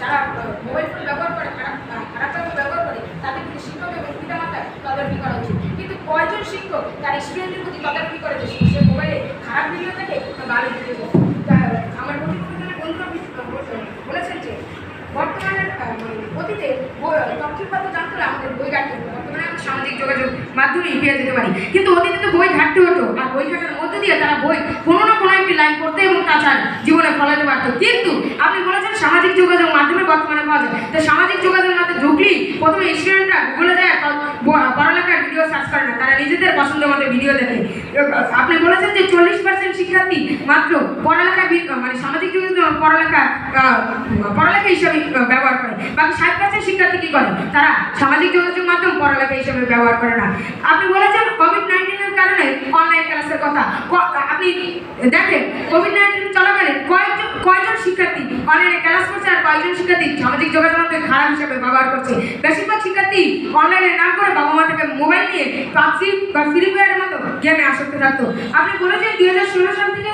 যারা mobile phone ব্যবহার করে খারাপ ব্যবহার করে তাদেরকে শিক্ষক এবং পিতামাতা তদারকি করা উচিত কিন্তু কয়জন শিক্ষক তার স্টুডেন্টের প্রতি তদারকি করে যে সে মোবাইলে খারাপ ভিডিও দেখে বা ভালো ভিডিও তা আমার প্রতিবেদনের বলেছেন যে বর্তমানে মানে অতীতে তথ্যপাত্র জানতে হলে আমাদের বই ঘাটতে হতো বর্তমানে আমরা সামাজিক যোগাযোগ মাধ্যমে পেয়ে যেতে পারি। কিন্তু অতীতে তো বই ঘাটতে হতো। আর বই ঘাটার মধ্যে দিয়ে তারা বই কোনো না কোনো একটি লাইন করতে এবং তাছাড়া জীবনে ফলাতে পারতো। কিন্তু আপনি বলেছেন সামাজিক যোগাযোগ মাধ্যমে বর্তমানে পাওয়া যায়। তো সামাজিক যোগাযোগ মাধ্যমে ঢুকলেই প্রথমে স্টুডেন্টরা গুগলে যায় পড়ালেখার ভিডিও সার্চ করে না। তারা নিজেদের পছন্দ মতো ভিডিও দেখে। আপনি বলেছেন যে চল্লিশ পার্সেন্ট শিক্ষার্থী মাত্র পড়ালেখা মানে সামাজিক যোগাযোগ পড়ালেখা পড়ালেখা হিসাবে ব্যবহার করে। বাকি ষাট পার্সেন্ট শিক্ষার্থী কী করে? তারা সামাজিক যোগাযোগ মাধ্যম পড়ালেখা হিসাবে ব্যবহার করে না। আপনি বলেছেন কোভিড নাইন্টিনের কারণে অনলাইন ক্লাসের কথা। আপনি দেখেন কোভিড নাইন্টিন চলাকালীন কয়েকজন, কয়জন শিক্ষার্থী অনলাইনে ক্লাস করছে আর কয়েকজন শিক্ষার্থী সামাজিক যোগাযোগ মাধ্যমে খারাপ হিসাবে ব্যবহার করছে? বেশিরভাগ শিক্ষার্থী অনলাইনে না করে বাবা মা থেকে মোবাইল নিয়ে পাবজি বা ফ্রি ফায়ারের মতো গেমে আসক্ত থাকতো। আপনি বলেছেন দুই হাজার ষোলো সাল থেকে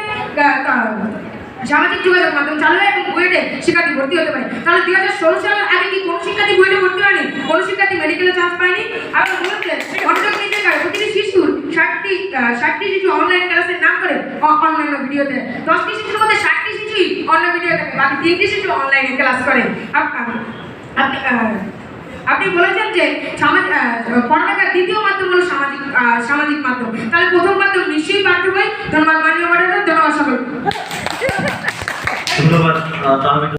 আহ, তা- সামাজিক যোগাযোগ মাধ্যম চালু এবং বুয়েটে শিক্ষার্থী ভর্তি হতে পারে। তাহলে দুই হাজার ষোলো সালের আগে কি কোনো শিক্ষার্থী বুয়েটে ভর্তি হয়নি? কোনো শিক্ষার্থী মেডিকেলে চান্স পায়নি? শিশুর শিশু অনলাইন করে দশটি শিশুর মধ্যে ষাটটি অন্য ভিডিও বাকি তিনটি শিশু অনলাইনে ক্লাস করে। আপ- আপ- আপনি আপনি বলেছেন যে দ্বিতীয় সামাজিক সামাজিক মাধ্যম। তাহলে প্রথম মাধ্যম নিশ্চয়ই পাঠ্য বই ধন্যবাদ মাননীয় ধন্যবাদ সকল তাহমিদ